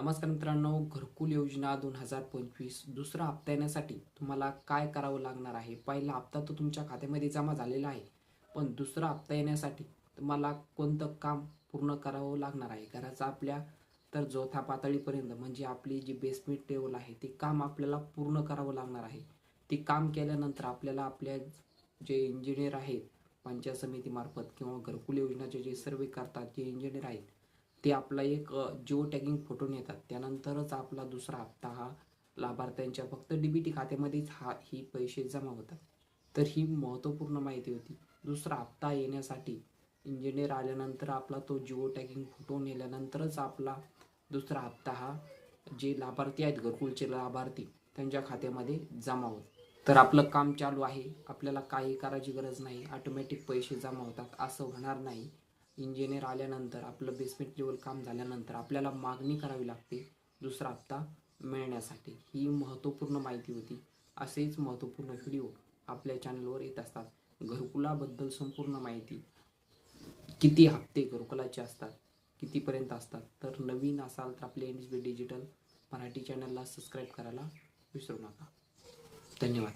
नमस्कार मित्रांनो घरकुल योजना दोन हजार पंचवीस दुसरा हप्ता येण्यासाठी तुम्हाला काय करावं लागणार आहे? पहिला हप्ता तो तुमच्या खात्यामध्ये जमा झालेला आहे पण दुसरा हप्ता येण्यासाठी तुम्हाला कोणतं काम पूर्ण करावं लागणार आहे? घराचा आपल्या तर चौथ्या पातळीपर्यंत म्हणजे आपली जी बेसमेंट टेबल आहे ते काम आपल्याला पूर्ण करावं लागणार आहे. ते काम केल्यानंतर आपल्याला आपल्या जे इंजिनियर आहेत पंचायत समितीमार्फत किंवा घरकुल योजनाचे जे सर्वे करतात जे इंजिनियर आहेत ते आपला एक जिओ टॅगिंग फोटो नेतात त्यानंतरच आपला दुसरा हप्ता हा लाभार्थ्यांच्या फक्त डीबीटी खात्यामध्येच हा ही पैसे जमा होतात. तर ही महत्त्वपूर्ण माहिती होती. दुसरा हप्ता येण्यासाठी इंजिनियर आल्यानंतर आपला तो जिओ टॅगिंग फोटो नेल्यानंतरच आपला दुसरा हप्ता हा जे लाभार्थी आहेत घरकुलचे लाभार्थी त्यांच्या खात्यामध्ये जमा होत तर आपलं काम चालू आहे. आपल्याला काही करायची गरज नाही. ऑटोमॅटिक पैसे जमा होतात. असं होणार नाही. इंजिनियर आल्यानंतर आपलं बेसमेंट लेवल काम झाल्यानंतर आपल्याला मागणी करावी लागते दुसरा हप्ता मिळण्यासाठी. ही महत्त्वपूर्ण माहिती होती. असेच महत्त्वपूर्ण व्हिडिओ आपल्या चॅनलवर येत असतात. घरकुलाबद्दल संपूर्ण माहिती. किती हप्ते घरकुलाचे असतात कितीपर्यंत असतात तर नवीन असाल तर आपले N S B digital Marathi चॅनलला सबस्क्राईब करायला विसरू नका. धन्यवाद.